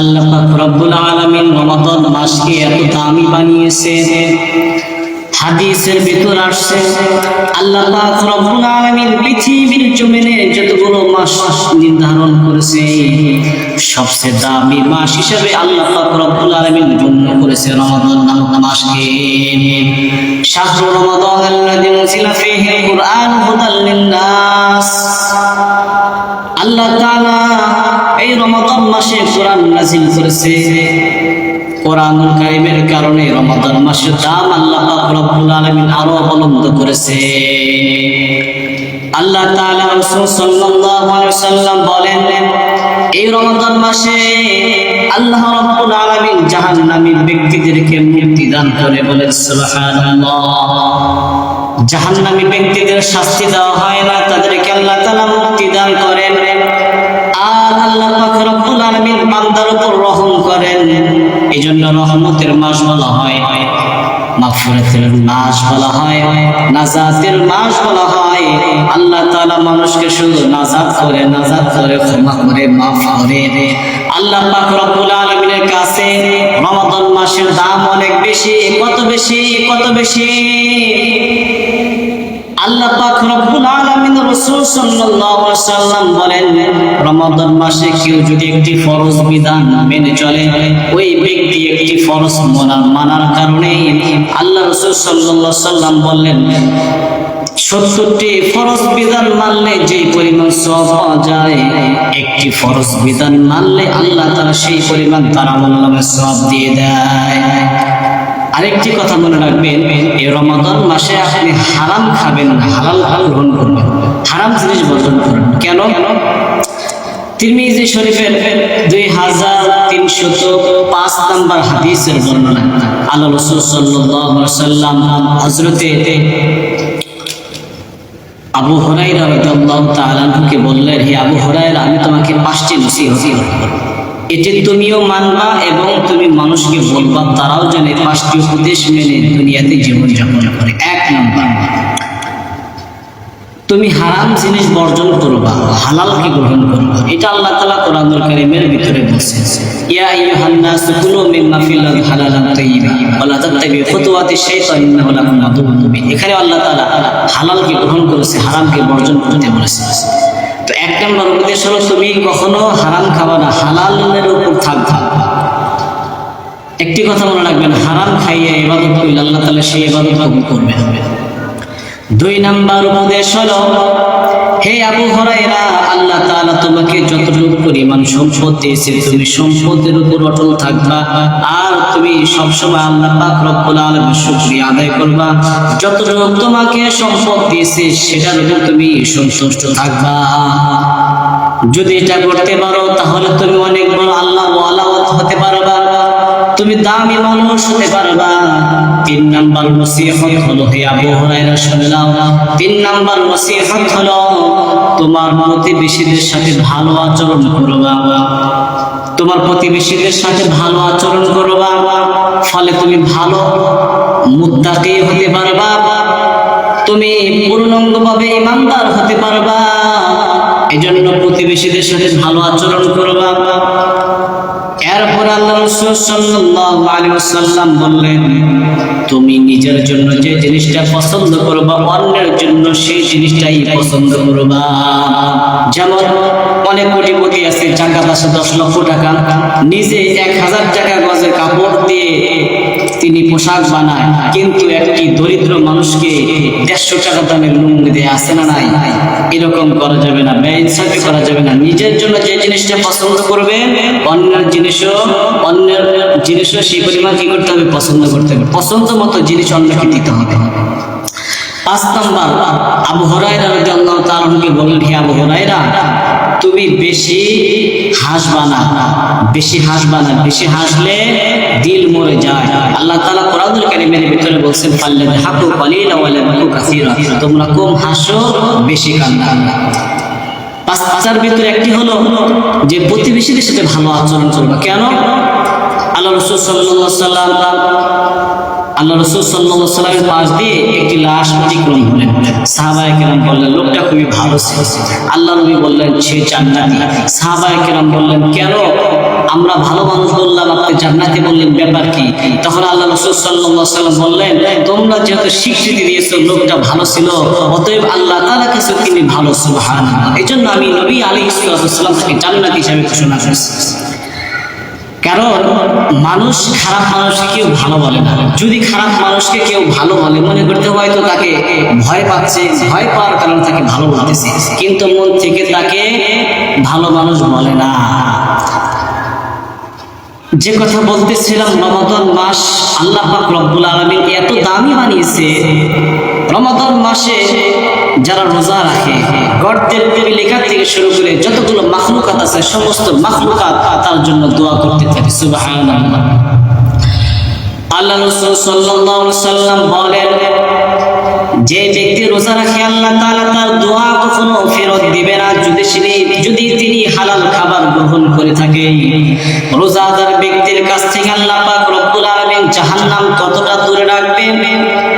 আল্লাহ দামি নির্ধারণ করেছে, সবচেয়ে দামি মাস হিসেবে আল্লাহ রব্বুল আলামিন গণ্য করেছে রমাদান নামক মাসকে। লিন-নাস। আল্লাহ তাআলা এই রমাদান মাসে কোরআন নাজিল করেছে। কোরআনুল কারিমের কারণে রমাদান মাসের দাম আল্লাহ রব্বুল আরও করেছে। আল্লাহ তাআলা রাসূল সাল্লাল্লাহু আলাইহি বলেন, এই রমাদান মাসে আল্লাহ আলামিন জাহান্নামী ব্যক্তিদেরকে মুক্তি দান করে সুবহানাল্লাহ। জাহান্নামী ব্যক্তিদের শাস্তি দেওয়া হয় না, তাদেরকে আল্লাহ তাআলা মুক্তি দান করেন আলামিন বান্দার উপর রহম করেন। এজন্য রহমতের মাস বলা হয়, মাগফিরাতের মাস বলা হয়, নাজাতের মাস বলা হয়। আল্লাহ তাআলা মানুষকে শুধু নাজাত করে নাজাত করে, ক্ষমা করে, মাফ করে। আল্লাহ পাক রব্বুল আলামিনের কাছে মাসের দাম অনেক বেশি, কত বেশি কত বেশি? আল্লাহ পাক রব্বুল আলামিন রাসূল সাল্লাম বলেন, রমাদান বিধান সত্তরটি ফরজ বিধান মানলে যে পরিমাণ সব পাওয়া যায়, একটি ফরজ বিধান মানলে আল্লাহ তারা সেই পরিমাণ তার আমল সব দিয়ে দেয়। আরেকটি কথা মনে রাখবেন এই রমাদান মাসে আপনি হারাম খাবেন না। হালাল হাল গ্রহণ করবেন। হারাম জিনিস বর্জন করবেন। কেন? কেন তিরমিজি শরীফের দুই হাজার তিনশত পাঁচ নম্বর হাদিসের বর্ণনা। আল্লাহ রসুল সাল্লাম হযরতে আবু হরাইরা রাদিয়াল্লাহু তাআলা আনহুকে বললেন হে আবু হরাইরা আমি তোমাকে পাঁচটি নসিহত করব। এটি তুমিও মানবা এবং তুমি মানুষকে বলবা, তারাও যেন পাঁচটি উপদেশ মেনে দুনিয়াতে জীবনযাপন করে। এক নম্বর, তুমি হারাম জিনিস বর্জন করবা হালালকে গ্রহণ করবা? এটা আল্লাহ তাআলা কোরআনুল কারীমের ভিতরে বলছেন। ইয়া আইয়ুহান নাস কুলু মিম্মা ফিল হালালান তাইয়্যিবা ওয়া লা তাত্তাবিউ খুতুওয়াতি শাইতান, ইন্নাহু লাকুম আদুউম মুবিন। এখানে আল্লাহ তাআলা হালালকে গ্রহণ করেছে হারামকে বর্জন করতে বলেছে তো এক নম্বর উপদেশ হলো, তুমি কখনো হারাম খাবা না, হালালের উপর থাকবা একটি কথা মনে রাখবেন, হারাম খাইয়ে এবাদত করলে আল্লাহ তালা সেই এবাদত কবুল করবে দুই নাম্বার উপদেশ হলো, হে আবু হরাইরা আল্লাহ তাআলা তোমাকে যতটুকু পরিমাণ সম্পদ দিয়েছে, তুমি সম্পদের উপর অটল থাকবা আর তুমি সবসময় আল্লাহ পাক রব্বুল আলামিনের শুকরিয়া আদায় করবা। যতটুকু তোমাকে সম্পদ দিয়েছে, সেটার উপর তুমি সন্তুষ্ট থাকবা। যদি এটা করতে পারো, তাহলে তুমি অনেক বড় আল্লাহ ওয়ালা হতে পারবা। তুমি দামি মানুষ হতে পারবা। তিন নাম্বার নসিহত হলো হে আবু হুরায়রা, শুনে নাও। তিন নাম্বার নসিহত হলো, তোমার প্রতিবেশীদের সাথে ভালো আচরণ করবা। তোমার প্রতিবেশীদের সাথে ভালো আচরণ করবা। ফলে তুমি ভালো মুত্তাকি হতে পারবা। তুমি পূর্ণাঙ্গভাবে ইমানদার হতে পারবা। এজন্য প্রতিবেশীদের সাথে ভালো আচরণ করবা। এরপর আল্লাহ রাসূল সাল্লাল্লাহু আলাইহি ওয়াসাল্লাম বললেন, তুমি নিজের জন্য যে জিনিসটা পছন্দ করবা, অন্যের জন্য সেই জিনিসটাই পছন্দ করবা। যেমন অনেক কোটিপতি আছে, টাকা পাশে দশ লক্ষ টাকা, নিজে এক হাজার টাকা গজের কাপড় দিয়ে তিনি পোশাক বানায়, কিন্তু একটি দরিদ্র মানুষকে দেড়শো টাকা দামের লুঙ্গি দিয়ে আসে না নাই? এরকম করা যাবে না ব্যয়সাফি করা যাবে না। নিজের জন্য যে জিনিসটা পছন্দ করবে, অন্যের জিনিসও অন্যের জিনিসও সেই পরিমাণ কি করতে হবে? পছন্দ করতে হবে। পছন্দ মতো জিনিস অন্যকে দিতে হবে। পাঁচ নাম্বার, আবু রাদিয়াল্লাহু তাআলা আনহুকে বললেন হে আবু তুমি বেশি হাসবা না বেশি হাসবা না বেশি হাসলে দিল মরে যায়। আল্লাহ তাআলা কোরআনুল কারীমের ভিতরে বলছেন ফাল্লাযী হাকু কালিলা ওয়া লাবকু কাসীরা। তোমরা কম হাসো, বেশি কান্না। পাঁচ ভিতরে একটি হলো যে প্রতিবেশীদের সাথে ভালো আচরণ করবা। কেন? আল্লাহ রসুল সাল্লাহ সাল্লাম আল্লাহ রসুল সাল্লাহ সাল্লামের পাশ দিয়ে একটি লাশ অতিক্রম হলেন সাহাবায় কেরাম বললেন, লোকটা খুবই ভালো ছিল। আল্লাহ নবী বললেন, সে জান্নাতি। সাহাবায় কেরাম বললেন, কেন? আমরা ভালো মানুষ বললাম, আপনি জান্নাতি বললেন, ব্যাপার কি? তখন আল্লাহ রসুল সাল্লাহ সাল্লাম বললেন, তোমরা যেহেতু স্বীকৃতি দিয়েছ, লোকটা ভালো ছিল, অতএব আল্লাহ তালা কাছে তিনি ভালো সুবহান এই জন্য আমি নবী আলী ইসলাম তাকে জান্নাত হিসাবে ঘোষণা করেছি। কারণ মানুষ খারাপ মানুষকে কেউ ভালো বলে না। যদি খারাপ মানুষকে কেউ ভালো বলে, মনে করতে হয় তো তাকে ভয় পাচ্ছে, ভয় পাওয়ার কারণে তাকে ভালো বলতেছে। কিন্তু মন থেকে তাকে ভালো মানুষ বলে না। যে কথা বলতেছিলাম রমাদান মাস আল্লাহ রব্বুল আলামিন এত দামি বানিয়েছে। রমাদান মাসে যারা রোজা রাখে গর্তের লেখা থেকে শুরু করে যতগুলো মাখলুকাত আছে, সমস্ত মাখলুকাত তার জন্য দোয়া করতে থাকে, সুবহানাল্লাহ। আল্লাহ রাসূল সাল্লাম বলেন যে ব্যক্তি রোজা রাখে, আল্লাহ তাআলা তার দোয়া কখনো ফেরত দিবে না। যদি যদি তিনি হালাল খাবার গ্রহণ করে থাকে রোজাদার ব্যক্তির কাছ থেকে আল্লাহ পাক রব্বুল আলামিন জাহান্নাম কতটা দূরে রাখবে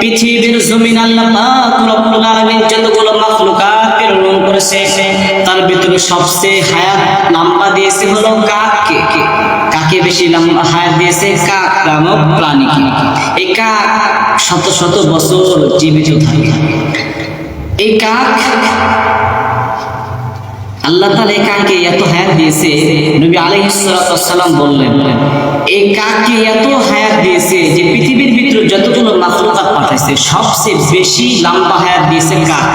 পৃথিবীর জমিন আল্লাহ পাক রব্বুল আলামিন যতগুলো মাখলুকাত প্রেরণ করেছে, তার ভিতরে সবচেয়ে হায়াত নাম্বার দিয়েছে হলো কাককে। কাকে বেশি হায়াত দিয়েছে? কাক নামক প্রাণীকে। এই কাক শত শত বছর জীবিত থাকে। এই কাক আল্লাহ তাআলা এই কাককে এত হায়াত দিয়েছে, নবী আলাইহিস সালাম বললেন, এই কাককে এত হায়াত দিয়েছে যে পৃথিবীর ভিতরে যতগুলো মাখলুকাত পাঠাইছে, সবচেয়ে বেশি লম্বা হায়াত দিয়েছে কাক।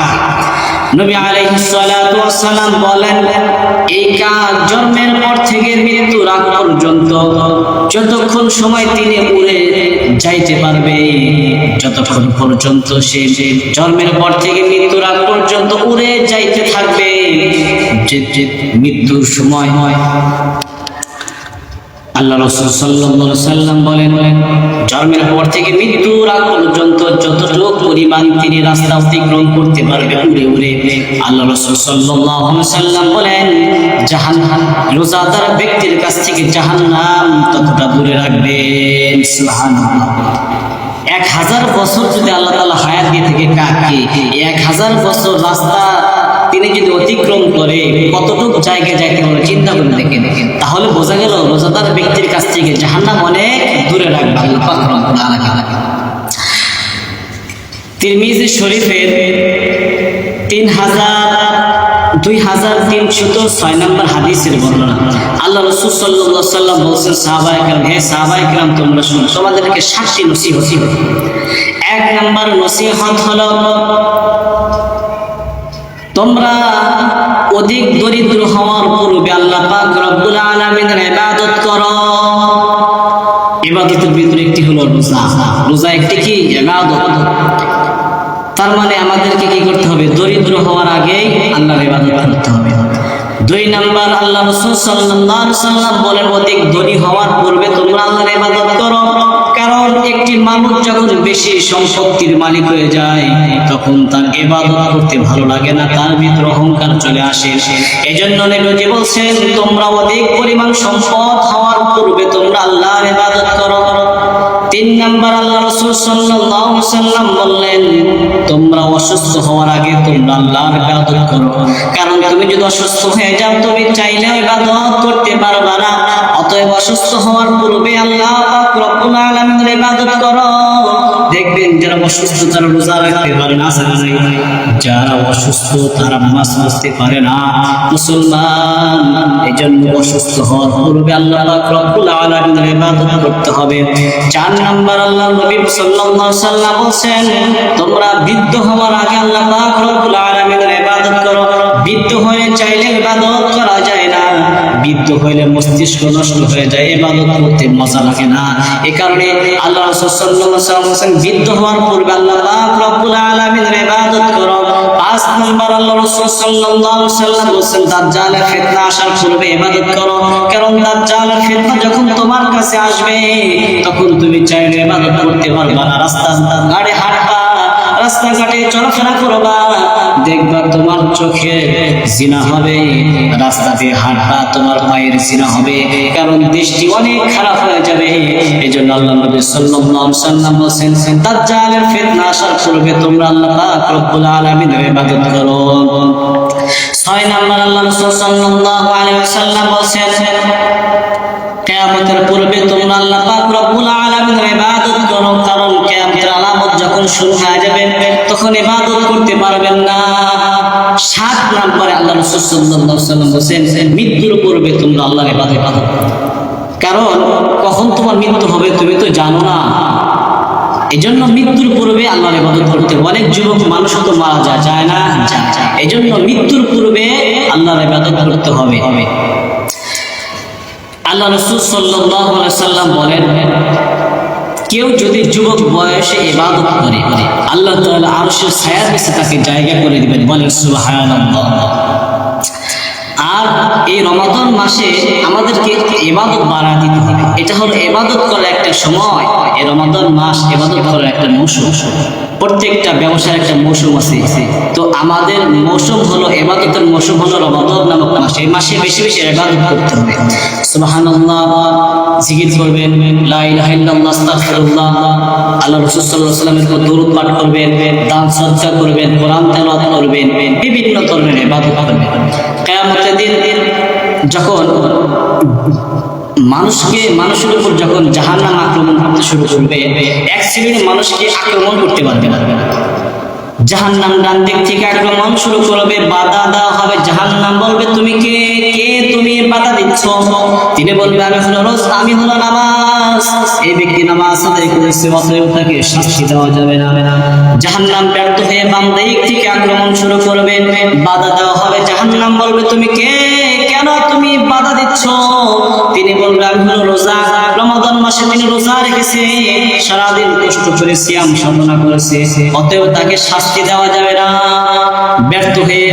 নবী আলাইহিস সালাতু ওয়াসসালাম বলেন, এই কাজ জন্মের পর থেকে মৃত্যুর আগ পর্যন্ত যতক্ষণ সময় তিনি উড়ে যাইতে পারবে, যতক্ষণ পর্যন্ত সে জন্মের পর থেকে মৃত্যুর আগ পর্যন্ত উড়ে যাইতে থাকবে যে মৃত্যুর সময় হয় আল্লাহ রসুল সাল্লাল্লাহু সাল্লাম বলেন, জন্মের পর থেকে মৃত্যুর আগ পর্যন্ত যতটুকু পরিমাণ তিনি রাস্তা অতিক্রম করতে পারবে উড়ে উড়ে। আল্লাহ রসুল সাল্লাল্লাহু সাল্লাম বলেন জাহান রোজাদার ব্যক্তির কাছ থেকে জাহান্নাম ততটা দূরে সুবহানাল্লাহ। এক হাজার বছর যদি আল্লাহ তাআলা হায়াত দিয়ে থেকে কাকে? এক হাজার বছর রাস্তা তিনি যদি অতিক্রম করে কতটুকু জায়গায় যাইতে পারে চিন্তা করে দেখেন, তাহলে বোঝা গেল রোজাদার ব্যক্তির কাছ থেকে জাহান্নাম অনেক দূরে রাখবে, আল্লাহ পাক রব্বুল আলামিন। তিরমিজি শরীফের তিন হাজার, দুই হাজার তিনশত ছয় নম্বর হাদিসের বর্ণনা। আল্লাহ রসুল সাল্লাহ সাল্লাম বলছেন সাহাবা একরাম হে সাহাবা একরাম তোমরা শুনো, তোমাদেরকে সাতটি নসিহত এক নম্বর নসিহত হলো তোমরা অধিক দরিদ্র হওয়ার পূর্বে আল্লাহ পাক রব্বুল আলামিনের ইবাদত করো। ইবাদতের ভিতরে একটি হলো রোজা। রোজা একটি কি? তার মানে আমাদেরকে কি করতে হবে? দরিদ্র হওয়ার আগেই আল্লাহর ইবাদত করতে হবে। দুই নাম্বার, আল্লাহ রাসূল সাল্লাল্লাহু সাল্লাম বলেন, অধিক ধনী হওয়ার পূর্বে তোমরা আল্লাহর ইবাদত করো। একটি মানুষ যখন বেশি সম্পত্তির মালিক হয়ে যায়, তখন তার ইবাদত করতে ভালো লাগে না, তার ভিতরে অহংকার চলে আসে। এজন্য নবী বলছেন, তোমরা অধিক পরিমাণ সম্পদ হওয়ার পূর্বে তোমরা আল্লাহর ইবাদত করো। তিন নাম্বার আল্লাহ রসুল সাল্লাম বললেন, তোমরা অসুস্থ হওয়ার আগে তোমরা আল্লাহর ইবাদত করো। কারণ তুমি যদি অসুস্থ হয়ে যাও, তুমি চাইলেও ইবাদত করতে পারবে না। অতএব অসুস্থ হওয়ার পূর্বে আল্লাহ ইবাদত দেখবেন যারা অসুস্থ তারা রোজা রাখতে পারে না যারা অসুস্থ তারা পড়তে পারে না। মুসলমান এই জন্য অসুস্থ হওয়ার পূর্বে আল্লাহ রব্বুল ইবাদত করতে হবে। চার নাম্বার আল্লাহ নবী সাল্লাল্লাহু সাল্লাম তোমরা বৃদ্ধ হওয়ার আগে আল্লাহ রব্বুল আলামিনের ইবাদত করো। বৃদ্ধ হয়ে চাইলে ইবাদত করা যায় বৃদ্ধ হইলে মস্তিষ্ক নষ্ট হয়ে যায়, ইবাদত করতে মজা লাগে না। এই কারণে আল্লাহ রাসূল বৃদ্ধ হওয়ার পূর্বে আল্লাহ করো। আল্লাহ যখন তোমার কাছে আসবে, তখন তুমি চাইলে করতে পারবে না। রাস্তা গাড়ি হাঁটবা রাস্তাঘাটে চলাফেরা করবা, দেখবা তোমার চোখে জিনা হবে। রাস্তা দিয়ে হাঁটবা, তোমার পায়ের জিনা হবে। কারণ দৃষ্টি অনেক খারাপ হয়ে যাবে। এই জন্য আল্লাহ নবী আলাইহি সাল্লাম বলেন দাজ্জালের ফিতনা আসার পূর্বে তোমরা আল্লাহ পাক রব্বুল আলামিনের ইবাদত করো। ছয় নাম্বার আল্লাহ রাসূল সাল্লাল্লাহু আলাইহি ওয়াসাল্লাম বলেন কিয়ামতের পূর্বে তোমরা আল্লাহ পাক রব্বুল আলামিনের শুরু হয়ে যাবে, তখন ইবাদত করতে পারবেন না। সাত নম্বরে আল্লাহ রাসূল সাল্লাল্লাহু আলাইহি ওয়াসাল্লাম বলেন মৃত্যুর পূর্বে তোমরা আল্লাহর ইবাদত ইবাদত কারণ, কখন তোমার মৃত্যু হবে তুমি তো জানো না। এই জন্য মৃত্যুর পূর্বে আল্লাহর ইবাদত করতে। অনেক যুবক, মানুষ তো মারা যায় যায় না? যায় এই জন্য মৃত্যুর পূর্বে আল্লাহর ইবাদত করতে হবে। আল্লাহ রসুল আলাইহি সাল্লাম বলেন কেউ যদি যুবক বয়সে ইবাদত করে, আল্লাহ তাআলা আরশের ছায়ার নিচে তাকে জায়গা করে দিবেন, বলেন সুবহানাল্লাহ। আর এই রমাদান মাসে আমাদেরকে ইবাদত বাড়া দিতে হবে। এটা হলো ইবাদত করার একটা সময়। এই রমাদান মাস ইবাদত করার একটা মৌসুম। প্রত্যেকটা ব্যবসার একটা মৌসুম আছে। তো আমাদের মৌসুম হলো ইবাদতের মৌসুম হলো রমাদান নামক মাস। এই মাসে বেশি বেশি ইবাদত করতে হবে। সুবহানাল্লাহ, জিকির করবেন আল্লাহ রাসূল সাল্লাল্লাহু আলাইহি ওয়াসাল্লামের উপর পাঠ করবেন, দান সদকা করবেন, কোরআন তেলাওয়াত করবেন, বিভিন্ন ধরনের ইবাদত করবেন। দিন যখন মানুষকে, মানুষের উপর যখন জাহান্নাম আক্রমণ করতে শুরু করবে, এক শ্রেণির মানুষকে আক্রমণ করতে পারবে না। জাহান্নাম ডান দিক থেকে আক্রমণ শুরু করবে, বাধা দেওয়া হবে। জাহান্নাম বলবে, তুমি কে? কে তুমি? বাধা দিচ্ছ। তিনি বলবে, আমি হলো রোজ, আমি হলো নামাজ। এই ব্যক্তি নামাজ আদায় করেছে অতএব তাকে শাস্তি দেওয়া যাবে না। জাহান্নাম ব্যর্থ হয়ে বাম দিক থেকে আক্রমণ শুরু করবে, বাধা দেওয়া হবে। জাহান্নাম বলবে, তুমি কে? কেন তুমি বাধা দিচ্ছ? তিনি বলবে আমি হলো রোজা। রমাদান মাসে তিনি রোজা রেখেছে। সারাদিন কষ্ট করে সিয়াম সাধনা করেছে। অতএব তাকে শাস্তি দেওয়া যাবে না। ব্যর্থ হয়ে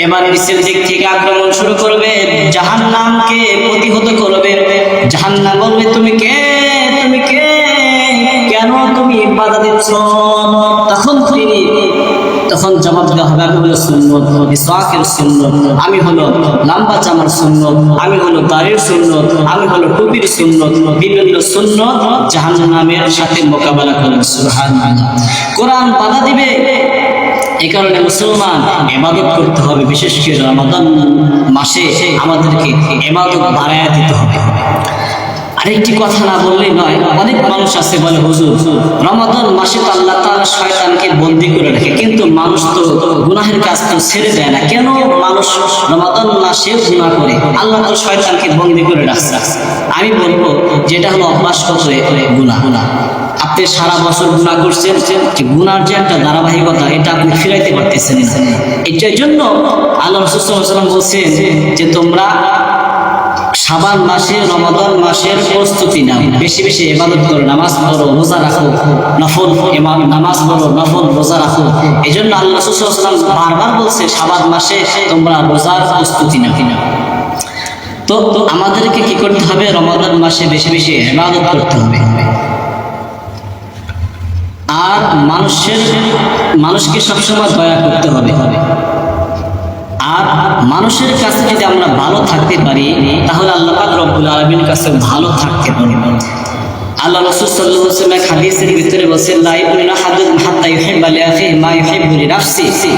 এবার নিচের দিক থেকে আক্রমণ শুরু করবে। জাহান্নামকে প্রতিহত করবে। জাহান জাহান্নাম বলবে, তুমি কে? তুমি কে? কেন তুমি বাধা দিচ্ছ? তখন তিনি তখন জবাব দেওয়া হবে, আমি হলো সুন্নত ইসওয়াকের সুন্নত, আমি হলো লম্বা চামার সুন্নত, আমি হলো দাড়ির সুন্নত, আমি হলো টুপির সুন্নত, বিভিন্ন সুন্নত জাহান্নামের সাথে মোকাবেলা করবে সুবহানাল্লাহ। কোরআন বাধা দিবে এই কারণে মুসলমান এবাদত করতে হবে, বিশেষ করে রমাদান মাসে আমাদেরকে এবাদত বাড়ায় দিতে হবে। আরেকটি কথা না বললেই নয়, অনেক মানুষ আছে বলে হুজুর, রমাদান মাসে তো আল্লাহ তাআলা শয়তানকে বন্দি করে রাখে, কিন্তু মানুষ তো গুনাহের কাজ তো ছেড়ে দেয় না। কেন মানুষ রমাদান মাসে গুনাহ করে? আল্লাহ তো শয়তানকে বন্দি করে রাখছে। আমি বলব, যেটা হলো অভ্যাসগত গুনাহ গুনাহ। আপনি সারা বছর গুনাহ করছেন, যে গুনার যে একটা ধারাবাহিকতা, এটা আপনি ফিরাইতে পারতেছেন এটার জন্য আল্লাহ রসুল বলছেন যে তোমরা শাবান মাসে রমাদান মাসের প্রস্তুতি নাও। বেশি বেশি ইবাদত করো, নামাজ পড়ো, রোজা রাখো, নফল নামাজ পড়ো, নফল রোজা রাখো। এই জন্য আল্লাহ সাল্লাল্লাহু বারবার বলছে শাবান মাসে তোমরা রোজার প্রস্তুতি নাও। তো আমাদেরকে কি করতে হবে? রমাদান মাসে বেশি বেশি ইবাদত করতে হবে। আর মানুষের, মানুষকে সবসময় দয়া করতে হবে। আর মানুষের কাছে যদি আমরা ভালো থাকতে পারি, তাহলে আল্লাহ রব্বুল আলমীর কাছে ভালো থাকতে পারি। আল্লাহ রসুল আলাইহি ওয়াসাল্লাম হাদিসের ভিতরে বসে লা হাত আহাদুকুম হাত্তা ইউহিব্বা লিআখিহি মা ইউহিব্বু লিনাফসিহি।